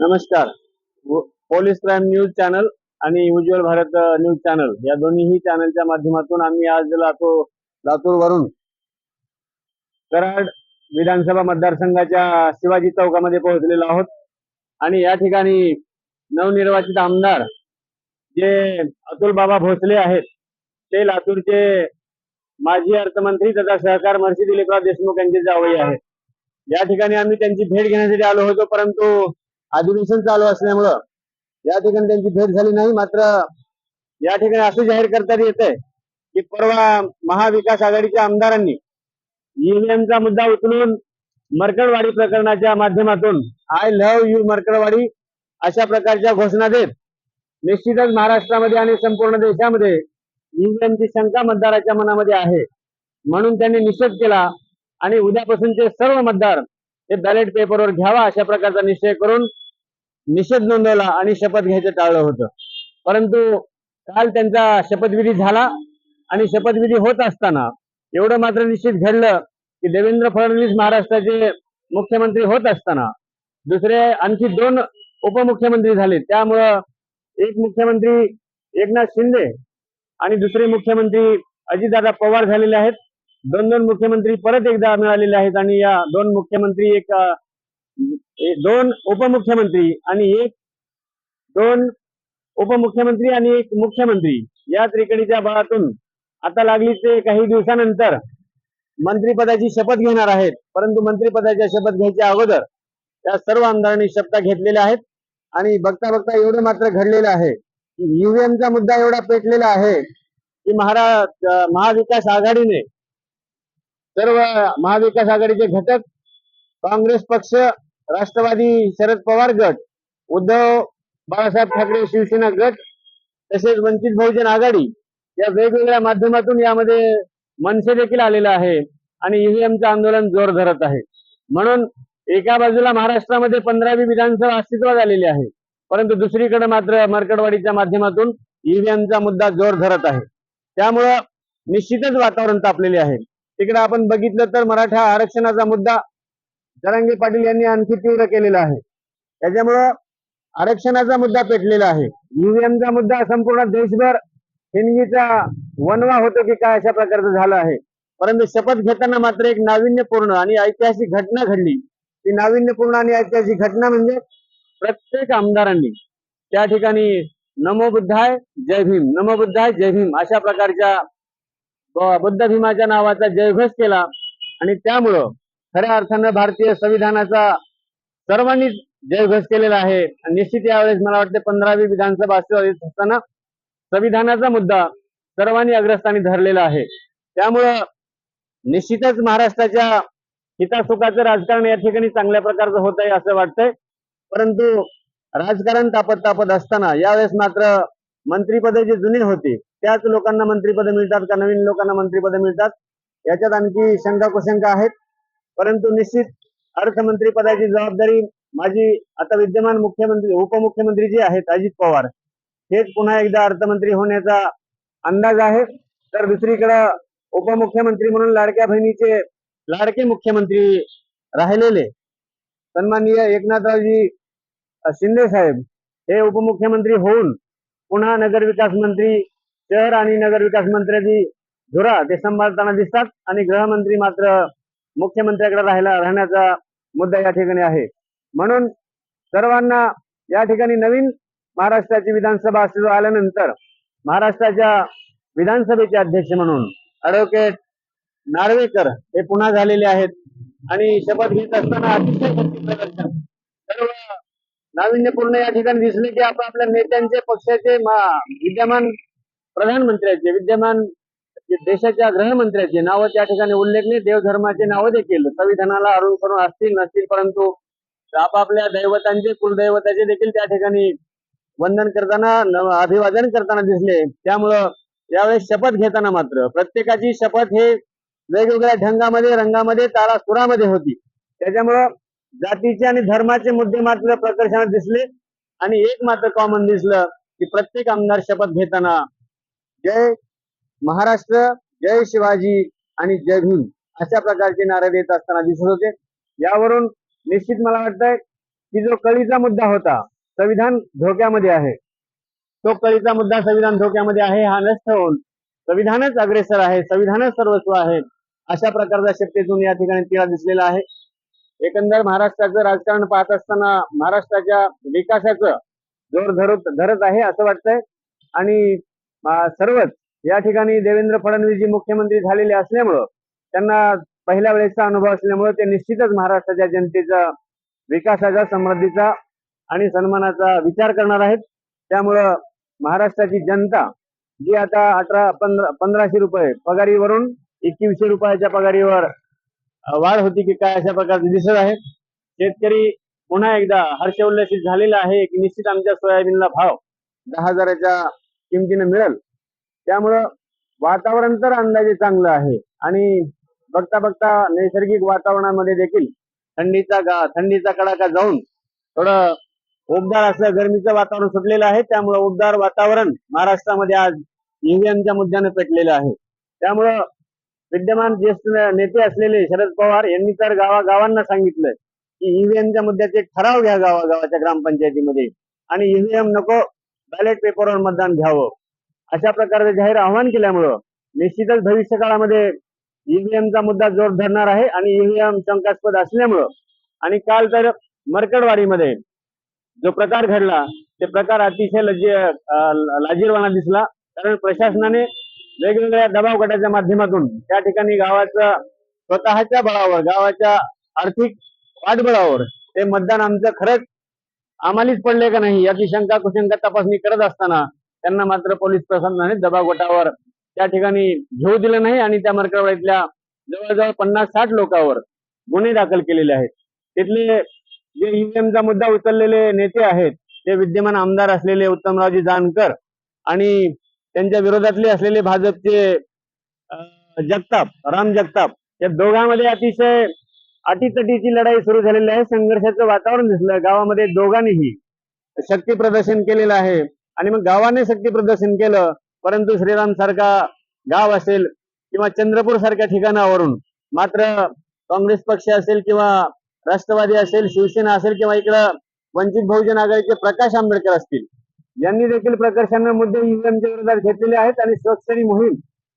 नमस्कार. Police crime news channel आणि उज्ज्वल Bharat news channel या दोन्हीही चॅनलच्या माध्यमातून आम्ही आज लातूर लातूर वरून कराड विधानसभा मतदारसंघाच्या शिवाजी चौकामध्ये पोहोचलेलो आहोत. आणि या ठिकाणी नवनिर्वाचित आमदार जे अतुल बाबा भोसले आहेत ते लातूरचे माजी अर्थमंत्री तथा सहकार मंत्री दिलीपराव देशमुख यांचे जावई आहेत. या ठिकाणी आम्ही त्यांची भेट घेण्यासाठी आलो होतो परंतु अधिवेशन चालू असल्यामुळं या ठिकाणी त्यांची भेट झाली नाही. मात्र या ठिकाणी असं जाहीर करता येत आहे की परवा महाविकास आघाडीच्या आमदारांनी ईव्हीएमचा मुद्दा उचलून मरकडवाडी प्रकरणाच्या माध्यमातून आय लव्ह यू मरकडवाडी अशा प्रकारच्या घोषणा देत निश्चितच महाराष्ट्रामध्ये आणि संपूर्ण देशामध्ये ईव्हीएमची शंका मतदाराच्या मनामध्ये आहे. म्हणून त्यांनी निषेध केला आणि उद्यापासूनचे सर्व मतदार हे बॅलेट पेपरवर घ्यावा अशा प्रकारचा निश्चय करून निषेध नोंदवला आणि शपथ घ्यायचं टाळलं होतं. परंतु काल त्यांचा शपथविधी झाला आणि शपथविधी होत असताना एवढं मात्र निश्चित घडलं की देवेंद्र फडणवीस महाराष्ट्राचे मुख्यमंत्री होत असताना दुसरे आणखी दोन उपमुख्यमंत्री झाले. त्यामुळं एक मुख्यमंत्री एकनाथ शिंदे आणि दुसरे मुख्यमंत्री अजितदादा पवार झालेले आहेत. दोन दोन मुख्यमंत्री परत एकदा मिळालेले आहेत आणि या दोन मुख्यमंत्री एक एक- दोन उपमुख्यमंत्री आणि एक दोन उपमुख्यमंत्री आणि एक मुख्यमंत्री या त्रिकणीच्या बळातून आता लागली ते काही दिवसानंतर मंत्रीपदाची शपथ घेणार आहेत. परंतु मंत्रीपदाच्या शपथ घ्यायच्या अगोदर त्या सर्व आमदारांनी शपथ घेतलेल्या आहेत आणि बघता बघता एवढं मात्र घडलेलं आहे की ईव्हीएमचा मुद्दा एवढा पेटलेला आहे की महारा महाविकास आघाडीने सर्व महाविकास आघाडीचे घटक काँग्रेस पक्ष राष्ट्रवादी शरद पवार गट उद्धव बाळासाहेब ठाकरे शिवसेना गट तसेच वंचित बहुजन आघाडी या वेगवेगळ्या माध्यमातून यामध्ये मनसे देखील आलेलं आहे आणि ईव्हीएमचं आंदोलन जोर धरत आहे. म्हणून एका बाजूला महाराष्ट्रामध्ये पंधरावी विधानसभा अस्तित्वात आलेली आहे परंतु दुसरीकडे मात्र मरकडवाडीच्या माध्यमातून ईव्हीएमचा मुद्दा जोर धरत आहे. त्यामुळं निश्चितच वातावरण तापलेले आहे. तिकडे आपण बघितलं तर मराठा आरक्षणाचा मुद्दा जरांगे पाटील यांनी आणखी तीव्र केलेला आहे. त्याच्यामुळं आरक्षणाचा मुद्दा पेटलेला आहे. ईव्हीएमचा मुद्दा संपूर्ण देशभर हिंदीचा वनवा होतो की काय अशा प्रकारचं झालं आहे. परंतु शपथ घेताना मात्र एक नाविन्यपूर्ण आणि ऐतिहासिक घटना घडली. ती नाविन्यपूर्ण आणि ऐतिहासिक घटना म्हणजे प्रत्येक आमदारांनी त्या ठिकाणी नमो बुद्धाय जय भीम. नमो बुद्धाय जय भीम अशा प्रकारच्या बुद्ध भीमाच्या नावाचा जयघोष केला. आणि त्यामुळं खऱ्या अर्थानं भारतीय संविधानाचा सर्वांनीच जयघोष केलेला आहे. आणि निश्चित यावेळेस मला वाटते पंधरावी विधानसभा अस्तित्वात येत असताना संविधानाचा मुद्दा सर्वांनी अग्रस्थानी धरलेला आहे. त्यामुळं निश्चितच महाराष्ट्राच्या हितासुखाचं राजकारण या ठिकाणी चांगल्या प्रकारचं होत आहे असं वाटतंय. परंतु राजकारण तापत तापत असताना यावेळेस मात्र मंत्रीपद जे जुनी होती त्याच लोकांना मंत्रीपद मिळतात का? नवीन लोकांना मंत्रीपद मिळतात? याच्यात आणखी शंका कुशंका आहेत. परंतु निश्चित अर्थमंत्री पदाची जबाबदारी माझी आता विद्यमान मुख्यमंत्री उपमुख्यमंत्री जे आहेत अजित पवार हेच पुन्हा एकदा अर्थमंत्री होण्याचा अंदाज आहे. तर दुसरीकडं उपमुख्यमंत्री म्हणून लाडक्या बहिणीचे लाडके मुख्यमंत्री राहिलेले सन्माननीय एकनाथरावजी शिंदे साहेब हे उपमुख्यमंत्री होऊन पुन्हा नगरविकास मंत्री शहर आणि नगरविकास मंत्र्याची धुरा ते सांभाळताना दिसतात. आणि गृहमंत्री मात्र मुख्यमंत्र्याकडे राहायला राहण्याचा मुद्दा या ठिकाणी आहे. म्हणून सर्वांना या ठिकाणी नवीन महाराष्ट्राची विधानसभा अस्तित्व आल्यानंतर महाराष्ट्राच्या विधानसभेचे अध्यक्ष म्हणून ऍडव्होकेट नार्वेकर हे पुन्हा झालेले आहेत. आणि शपथ घेत असताना अतिशय शक्ती प्रदर्शन. सर्व नाविन्यपूर्ण या ठिकाणी दिसले की आपण आपल्या नेत्यांचे पक्षाचे विद्यमान प्रधानमंत्र्याचे विद्यमान देशाच्या गृहमंत्र्याचे नावं त्या ठिकाणी उल्लेखनीय देवधर्माचे नावं देखील संविधानाला अरुण करून असतील नसतील परंतु आपापल्या दैवतांचे कुलदैवताचे देखील त्या ठिकाणी वंदन करताना अभिवादन करताना दिसले. त्यामुळं यावेळेस शपथ घेताना मात्र प्रत्येकाची शपथ हे वेगवेगळ्या ढंगामध्ये रंगामध्ये तारा सुरामध्ये होती. त्याच्यामुळं जातीचे आणि धर्माचे मुद्दे मात्र प्रकर्षाने दिसले. आणि एक मात्र कॉमन दिसलं की प्रत्येक आमदार शपथ घेताना जय महाराष्ट्र जय शिवाजी आणि जय भीम अशा प्रकारचे नारे देत असताना दिसत होते. यावरून निश्चित मला वाटतंय की जो कळीचा मुद्दा होता संविधान धोक्यामध्ये आहे. तो कळीचा मुद्दा संविधान धोक्यामध्ये आहे हा नष्ट होऊन संविधानच अग्रेसर आहे संविधानच सर्वस्व आहे अशा प्रकारचा शक्तीतून या ठिकाणी तिला दिसलेला आहे. एकंदर महाराष्ट्राचं राजकारण पाहत असताना महाराष्ट्राच्या विकासाचं जोर धरत धरत आहे असं वाटतंय. आणि सर्वच या ठिकाणी देवेंद्र फडणवीसजी मुख्यमंत्री झालेले असल्यामुळं त्यांना पहिल्या वेळेचा अनुभव असल्यामुळं ते निश्चितच महाराष्ट्राच्या जनतेचा विकासाचा समृद्धीचा आणि सन्मानाचा विचार करणार आहेत. त्यामुळं महाराष्ट्राची जनता जी आता अठरा पंधरा पंधराशे रुपये पगारीवरून एकवीसशे रुपयाच्या पगारीवर वाढ होती की काय अशा प्रकारचे दिसत आहे. शेतकरी पुन्हा एकदा हर्षोल्लसित झालेला आहे की निश्चित आमच्या सोयाबीनला भाव दहा हजाराच्या किमतीनं मिळेल. त्यामुळं वातावरण तर अंदाजे चांगलं आहे. आणि बघता बघता नैसर्गिक वातावरणामध्ये देखील थंडीचा गा थंडीचा कडाका जाऊन थोडं उबदार असं गरमीचं वातावरण सुटलेलं आहे. त्यामुळं उबदार वातावरण महाराष्ट्रामध्ये आज ईव्हीएमच्या मुद्द्यानं पेटलेलं आहे. त्यामुळं विद्यमान ज्येष्ठ नेते असलेले शरद पवार यांनी तर गावागावांना सांगितलं की ईव्हीएमच्या मुद्द्याचे एक ठराव घ्या गावागावाच्या ग्रामपंचायतीमध्ये. आणि ईव्हीएम नको बॅलेट पेपरवर मतदान घ्यावं. अशा प्रकारचे जाहीर आव्हान केल्यामुळं निश्चितच भविष्य काळामध्ये ईव्हीएमचा मुद्दा जोर धरणार आहे आणि ईव्हीएम शंकास्पद असल्यामुळं आणि काल तर मरकडवाडीमध्ये जो प्रकार घडला ते प्रकार अतिशय लज्ज लाजीरवाना दिसला. कारण प्रशासनाने वेगवेगळ्या दबाव गटाच्या माध्यमातून त्या ठिकाणी गावाचं स्वतःच्या बळावर गावाच्या आर्थिक पाठबळावर ते मतदान आमचं खरंच आम्हालाच पडले का नाही याची शंका कुशंका तपासणी करत असताना त्यांना मात्र पोलीस प्रशासनाने दबावगटावर त्या ठिकाणी घेऊ दिलं नाही आणि त्या मरकळवाडीतल्या जवळजवळ पन्नास साठ लोकांवर गुन्हे दाखल केलेले आहेत. तिथले जे ईव्हीएमचा मुद्दा उचललेले नेते आहेत ते विद्यमान आमदार असलेले उत्तमरावजी जानकर आणि त्यांच्या विरोधातले असलेले भाजपचे जगताप राम जगताप या दोघांमध्ये अतिशय अटीतटीची लढाई सुरू झालेली आहे. संघर्षाचं वातावरण दिसलं. गावामध्ये दोघांनीही शक्ती प्रदर्शन केलेलं आहे. आणि मग गावाने शक्ती प्रदर्शन केलं परंतु श्रीराम सारखा गाव असेल किंवा चंद्रपूर सारख्या ठिकाणावरून मात्र काँग्रेस पक्ष असेल किंवा राष्ट्रवादी असेल शिवसेना असेल किंवा इकडं वंचित बहुजन आघाडीचे प्रकाश आंबेडकर असतील यांनी देखील प्रकर्षाने मुद्दे ईव्हीएमच्या विरोधात घेतलेले आहेत आणि स्वक्षरी मोहीम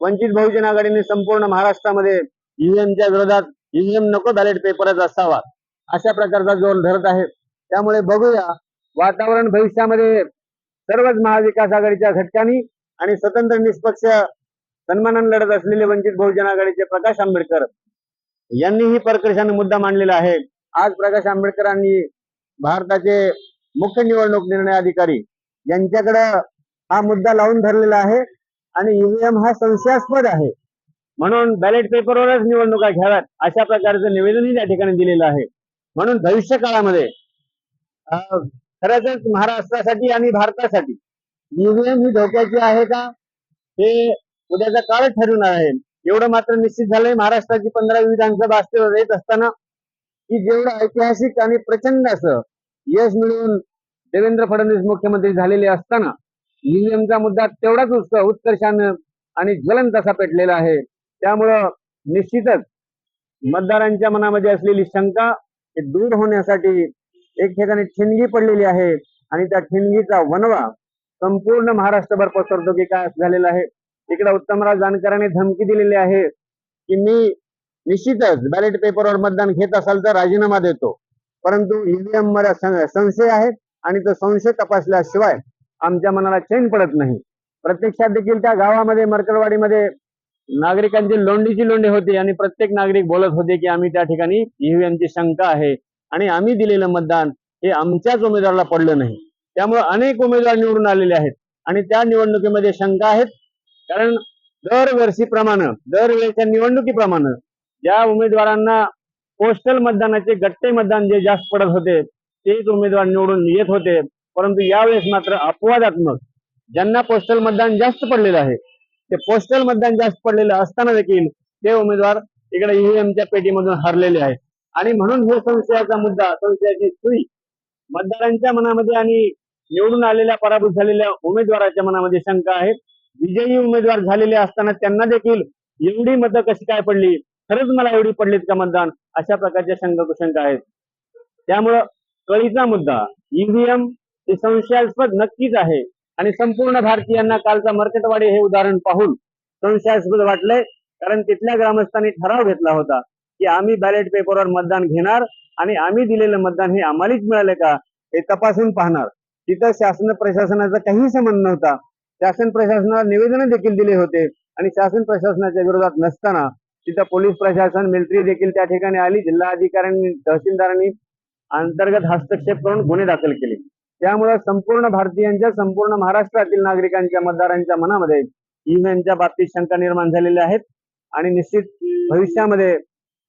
वंचित बहुजन आघाडीने संपूर्ण महाराष्ट्रामध्ये ईव्हीएमच्या विरोधात ईव्हीएम नको बॅलेट पेपरच असावा अशा प्रकारचा जोर धरत आहे त्यामुळे बघूया वातावरण भविष्यामध्ये सर्वच महाविकास आघाडीच्या घटकांनी आणि स्वतंत्र निष्पक्ष सन्मानाने लढत असलेले वंचित बहुजन आघाडीचे प्रकाश आंबेडकर यांनीही परकर्षाने मुद्दा मांडलेला आहे. आज प्रकाश आंबेडकरांनी भारताचे मुख्य निवडणूक निर्णय अधिकारी यांच्याकडे हा मुद्दा लावून धरलेला आहे आणि ईव्हीएम हा संशयास्पद आहे. म्हणून बॅलेट पेपरवरच निवडणुका घ्याव्यात अशा प्रकारचं निवेदनही त्या ठिकाणी दिलेलं आहे. म्हणून भविष्य काळामध्ये अं, खरंच महाराष्ट्रासाठी आणि भारतासाठी. ईव्हीएम ही धोक्याची आहे का? हे उद्याचा काळ ठरवणार आहे. एवढं मात्र निश्चित झालंय महाराष्ट्राची पंधरा विधानसभा अस्तित्वात येत असताना की जेवढं ऐतिहासिक आणि प्रचंड असं यश मिळवून देवेंद्र फडणवीस मुख्यमंत्री झालेले असताना ईव्हीएमचा मुद्दा तेवढाच उत्साह उत्कर्षानं आणि ज्वलंत असा पेटलेला आहे. त्यामुळं निश्चितच मतदारांच्या मनामध्ये असलेली शंका हे दूर होण्यासाठी एक ठिकाणी ठिणगी पडलेली आहे आणि त्या ठिणगीचा वनवा संपूर्ण महाराष्ट्रभर पसरतो की काय झालेला आहे. इकडे उत्तमराव जानकरांनी धमकी दिलेली आहे की मी निश्चितच बॅलेट पेपरवर मतदान घेत असाल तर राजीनामा देतो. परंतु ईव्हीएममध्ये संशय आहे आणि तो संशय तपासल्याशिवाय आमच्या मनाला चैन पडत नाही. प्रत्यक्षात देखील त्या गावामध्ये मरकरवाडीमध्ये नागरिकांची लोंडीची लोंडी होती आणि प्रत्येक नागरिक बोलत होते की आम्ही त्या ठिकाणी ईव्हीएमची शंका आहे. आणि आम्ही दिलेलं मतदान हे आमच्याच उमेदवाराला पडलं नाही. त्यामुळे अनेक उमेदवार निवडून आलेले आहेत. आणि त्या निवडणुकीमध्ये शंका आहेत. कारण दरवर्षीप्रमाणे दरवेळेच्या निवडणुकीप्रमाणे ज्या उमेदवारांना पोस्टल मतदानाचे गट्टे मतदान जे जास्त पडत होते तेच उमेदवार निवडून येत होते. परंतु यावेळेस मात्र अपवादात्मक ज्यांना पोस्टल मतदान जास्त पडलेलं आहे ते पोस्टल मतदान जास्त पडलेलं असताना देखील ते उमेदवार इकडे ईव्हीएमच्या पेटीमधून हरलेले आहेत. आणि म्हणून हे संशयाचा मुद्दा संशयाची सुई मतदारांच्या मनामध्ये आणि निवडून आलेल्या पराभूत झालेल्या उमेदवाराच्या मनामध्ये शंका आहे विजयी उमेदवार झालेले असताना त्यांना देखील एवढी मतं कशी काय पडली? खरंच मला एवढी पडलीत का मतदान? अशा प्रकारच्या शंका कुशंका आहेत. त्यामुळं कळीचा मुद्दा ईव्हीएम हे संशयास्पद नक्कीच आहे. आणि संपूर्ण भारतीयांना कालचा मर्कटवाडी हे उदाहरण पाहून संशयास्पद वाटलंय. कारण तिथल्या ग्रामस्थांनी ठराव घेतला होता. की आम्ही बॅलेट पेपरवर मतदान घेणार आणि आम्ही दिलेलं मतदान हे आम्हालाच मिळालं का हे तपासून पाहणार. तिथं शासन प्रशासनाचा काही संबंध नव्हता. शासन प्रशासनाला निवेदन देखील दिले होते आणि शासन प्रशासनाच्या विरोधात नसताना तिथं पोलीस प्रशासन मिलिटरी देखील त्या ठिकाणी आली. जिल्हा अधिकाऱ्यांनी तहसीलदारांनी अंतर्गत हस्तक्षेप करून गुन्हे दाखल केले. त्यामुळे संपूर्ण भारतीयांच्या संपूर्ण महाराष्ट्रातील नागरिकांच्या मतदारांच्या मनामध्ये ईव्हीएमच्या बाबतीत शंका निर्माण झालेल्या आहेत. आणि निश्चित भविष्यामध्ये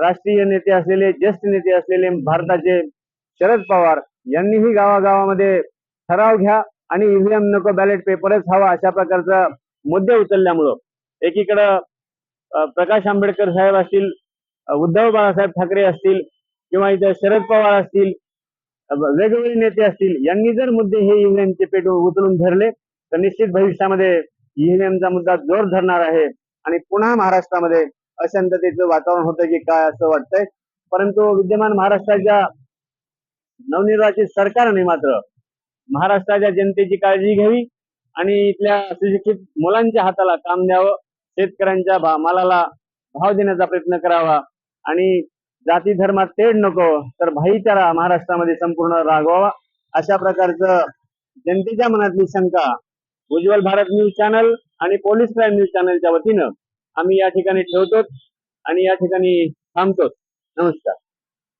राष्ट्रीय नेते असलेले ज्येष्ठ नेते असलेले भारताचे शरद पवार यांनीही गावागावामध्ये ठराव घ्या आणि ईव्हीएम नको बॅलेट पेपरच हवा अशा प्रकारचा मुद्दे उचलल्यामुळं. एकीकडं प्रकाश आंबेडकर साहेब असतील उद्धव बाळासाहेब ठाकरे असतील किंवा इथं शरद पवार असतील वेगवेगळे नेते असतील यांनी जर मुद्दे हे ईव्हीएमचे पेट उचलून धरले तर निश्चित भविष्यामध्ये ईव्हीएमचा मुद्दा जोर धरणार आहे. आणि पुन्हा महाराष्ट्रामध्ये अशांततेचं वातावरण होतं की काय असं वाटतंय. परंतु विद्यमान महाराष्ट्राच्या नवनिर्वाचित सरकारने मात्र महाराष्ट्राच्या जनतेची काळजी घ्यावी आणि इथल्या सुशिक्षित मुलांच्या हाताला काम द्यावं शेतकऱ्यांच्या भा- मालाला भाव देण्याचा प्रयत्न करावा आणि जाती धर्मात तेढ नको तर भाईचारा महाराष्ट्रामध्ये संपूर्ण रागवावा अशा प्रकारचं जनतेच्या मनातली शंका. उज्ज्वल भारत न्यूज चॅनल आणि पोलीस क्राईम न्यूज चॅनलच्या वतीनं आम्ही या ठिकाणी ठेवतो आणि या ठिकाणी थांबतो नमस्कार.